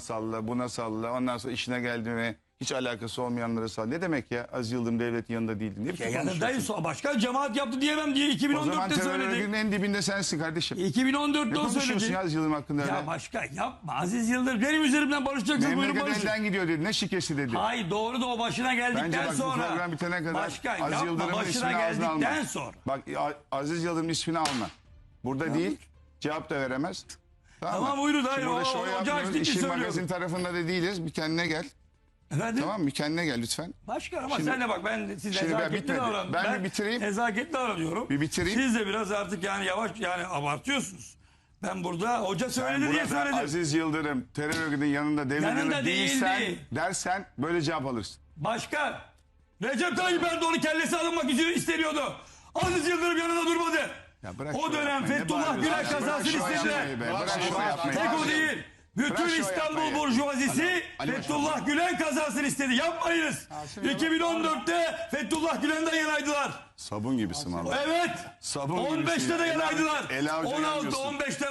salla, buna salla. Ondan sonra işine geldi mi hiç alakası olmayanlara salla. Ne demek ya? Aziz Yıldırım devletin yanında değildi. Ne biçim Ya konuşuyorsun? yanındayız. Başkan cemaat yaptı diyemem diye O zaman 2014'te terör söyledi. örgütünün en dibinde sensin kardeşim. 2014'te Ne o konuşuyorsun söyledi. ya Aziz Yıldırım hakkında öyle? Ya başkan yapma. Aziz Yıldırım benim üzerimden barışacaksın. Buyurun Memleket barışın. elden gidiyor dedi. Ne şikesi dedi. Hayır doğru da o başına geldikten Bence bak bu sonra. program bitene kadar Başkan Aziz yapma Yıldırım'ın başına ismini ağzına alma. geldikten sonra. Bak A- Aziz Yıldırım'ın ismini alma. Burada değil. Cevap da veremez. Tamam, mı? buyurun, Şimdi hayır, burada o- şov yapmıyoruz. İşin söylüyorum. magazin tarafında da değiliz. Bir kendine gel. Efendim? Tamam? Bir kendine gel lütfen. Başkan ama Şimdi- sen de bak ben siz Şimdi ben bitmedi. davran. Ben bir bitireyim. Nezaketli davranıyorum. Bir bitireyim. Siz de biraz artık yani yavaş yani abartıyorsunuz. Ben burada hoca söyledi diye Burada söyledim. Aziz Yıldırım terör örgütünün yanında devlet Yanında değilsen değildi. dersen böyle cevap alırsın. Başkan Recep Tayyip Erdoğan'ın kellesi alınmak için isteniyordu. Aziz Yıldırım yanında durmadı. Bırak o dönem yapmayı. Ne Fethullah bağırıyorsun Gülen ya? Bırak istediler. yapmayı be. Bırak şov yapmayı. Tek o değil. Bütün şov İstanbul yapmayı. burjuvazisi Fethullah Gülen kazasını istedi. Yapmayınız. 2014'te Fethullah Gülen'den yanaydılar. Sabun gibisin valla. Evet. Sabun 15'te gibisin de ya. yanaydılar. El avucu 16, yanıyorsun. 15'te